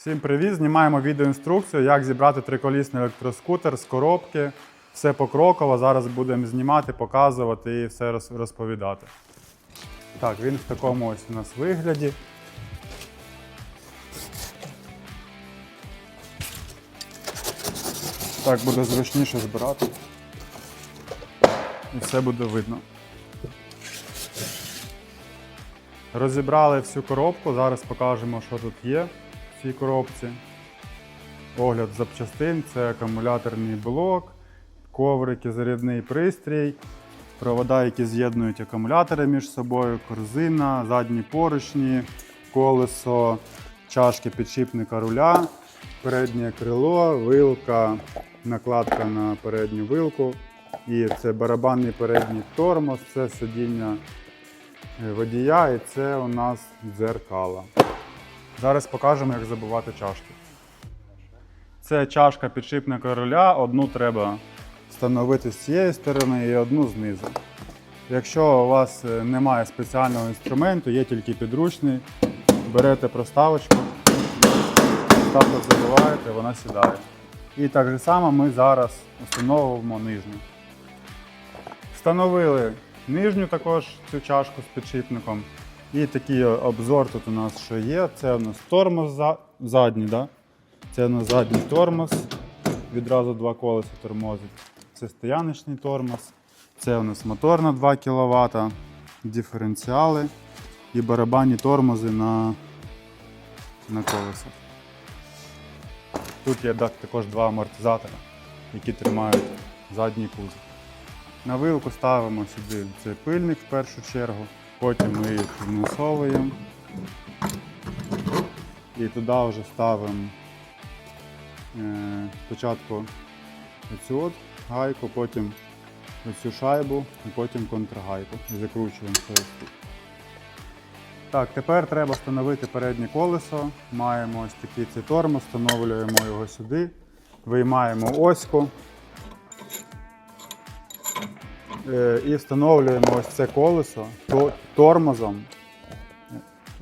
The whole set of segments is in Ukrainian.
Всім привіт! Знімаємо відеоінструкцію, як зібрати триколісний електроскутер з коробки. Все покроково. Зараз будемо знімати, показувати і все розповідати. Так, він в такому ось у нас вигляді. Так буде зручніше збирати. І все буде видно. Розібрали всю коробку, зараз покажемо, що тут є в цій коробці. Огляд запчастин це акумуляторний блок, коврики, зарядний пристрій, провода, які з'єднують акумулятори між собою, корзина, задні поручні, колесо, чашки підшипника руля, переднє крило, вилка, накладка на передню вилку. І це барабанний передній тормоз, це сидіння е, водія і це у нас дзеркала. Зараз покажемо, як забивати чашки. Це чашка підшипника руля, одну треба встановити з цієї сторони і одну знизу. Якщо у вас е, немає спеціального інструменту, є тільки підручний, берете проставочку, так забиваєте, вона сідає. І так же само ми зараз встановимо нижню. Встановили нижню також цю чашку з підшипником. І такий обзор тут у нас що є. Це у нас тормоз за... задній, да? це у нас задній тормоз. Відразу два колеса тормозить. Це стояночний тормоз. Це у нас мотор на 2 кВт, диференціали і барабанні тормози на, на колесах. Тут є так- також два амортизатора, які тримають задній кузов. На вилку ставимо сюди цей пильник в першу чергу, потім ми їх внесовуємо. І туди вже ставимо е, спочатку оцю от гайку, потім оцю шайбу і потім контргайку. І закручуємо ось. Так, тепер треба встановити переднє колесо. Маємо ось такий цей тормоз, встановлюємо його сюди, виймаємо оську. Е, і встановлюємо ось це колесо тормозом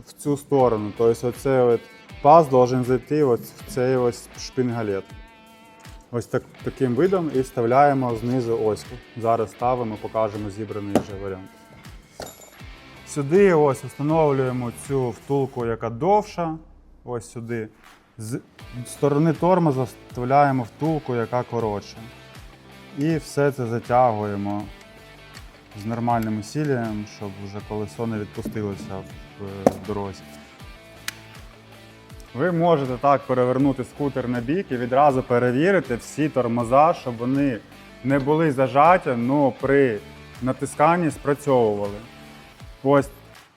в цю сторону. Тобто оцей от паз должен зайти ось в цей ось шпингалет. Ось так, таким видом і вставляємо знизу оську. Зараз ставимо, покажемо зібраний вже варіант. Сюди ось встановлюємо цю втулку, яка довша. Ось сюди. З сторони тормоза вставляємо втулку, яка коротша. І все це затягуємо з нормальним усіллям, щоб вже колесо не відпустилося в е, дорозі. Ви можете так перевернути скутер на бік і відразу перевірити всі тормоза, щоб вони не були зажаті, але при натисканні спрацьовували. Ось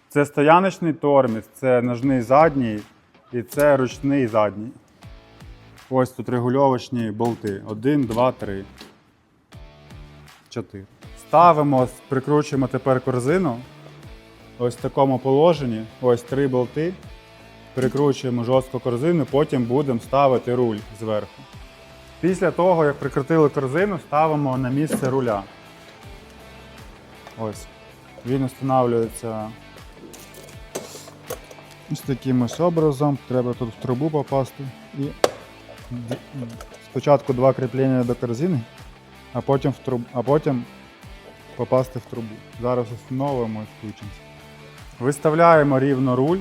це стояночний тормоз, це ножний задній і це ручний задній. Ось тут регульовочні болти. 1, 2, 3. 4. Ставимо, прикручуємо тепер корзину. Ось в такому положенні. Ось три болти. Прикручуємо жорстко корзину, потім будемо ставити руль зверху. Після того, як прикрутили корзину, ставимо на місце руля. Ось. Він встановлюється ось таким ось образом. Треба тут в трубу попасти. І спочатку два кріплення до корзини, а потім, в труб... а потім попасти в трубу. Зараз встановимо і включимося. Виставляємо рівно руль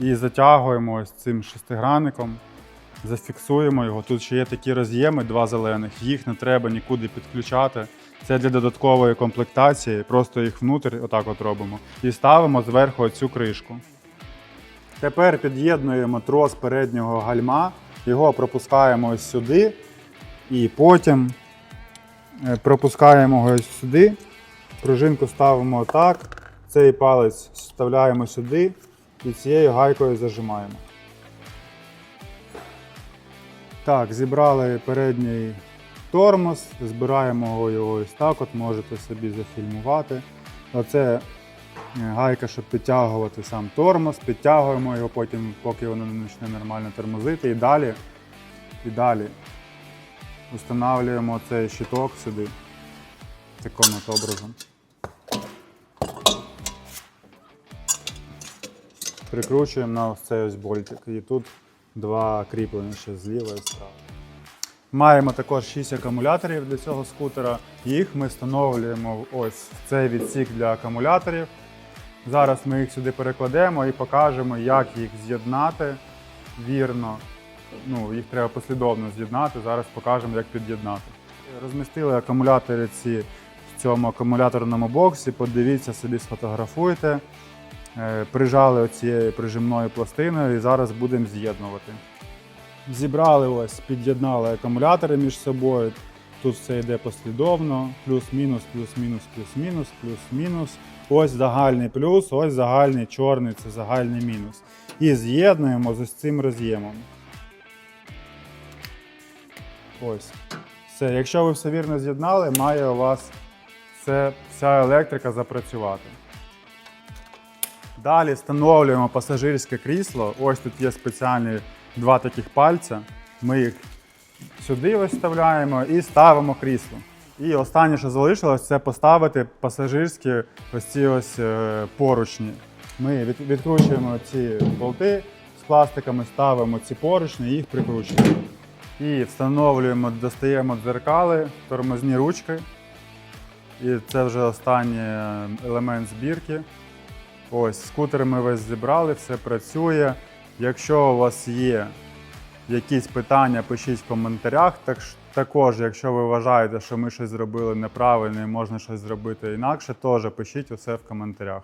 і затягуємо ось цим шестигранником. Зафіксуємо його. Тут ще є такі роз'єми, два зелених. Їх не треба нікуди підключати. Це для додаткової комплектації. Просто їх внутрі отак от робимо. І ставимо зверху цю кришку. Тепер під'єднуємо трос переднього гальма, його пропускаємо ось сюди, і потім пропускаємо його сюди. Пружинку ставимо отак, цей палець вставляємо сюди і цією гайкою зажимаємо. Так, зібрали передній тормоз, збираємо його ось так, от можете собі зафільмувати. Оце е, гайка, щоб підтягувати сам тормоз, підтягуємо його потім, поки воно не почне нормально тормозити. І далі, і далі встановлюємо цей щиток сюди, таким от образом. Прикручуємо на ось цей ось болтик. І тут два кріплення ще зліва і справа. Маємо також 6 акумуляторів для цього скутера. Їх ми встановлюємо ось в цей відсік для акумуляторів. Зараз ми їх сюди перекладемо і покажемо, як їх з'єднати вірно. Ну, їх треба послідовно з'єднати. Зараз покажемо, як під'єднати. Розмістили акумулятори ці в цьому акумуляторному боксі. Подивіться собі, сфотографуйте. Е, Прижали оцією прижимною пластиною і зараз будемо з'єднувати. Зібрали ось, під'єднали акумулятори між собою. Тут все йде послідовно. Плюс-мінус, плюс-мінус, плюс-мінус, плюс-мінус. Ось загальний плюс, ось загальний чорний це загальний мінус. І з'єднуємо з ось цим роз'ємом. Ось. Все. Якщо ви все вірно з'єднали, має у вас все, вся електрика запрацювати. Далі встановлюємо пасажирське крісло. Ось тут є спеціальні два таких пальця. Ми їх сюди ось вставляємо і ставимо крісло. І останнє, що залишилось, це поставити пасажирські ось ці ось е, поручні. Ми відкручуємо ці болти з пластиками, ставимо ці поручні і їх прикручуємо. І встановлюємо, достаємо дзеркали, тормозні ручки. І це вже останній е, елемент збірки. Ось, скутер ми весь зібрали, все працює. Якщо у вас є якісь питання, пишіть в коментарях. Так, також, якщо ви вважаєте, що ми щось зробили неправильно і можна щось зробити інакше, теж пишіть усе в коментарях.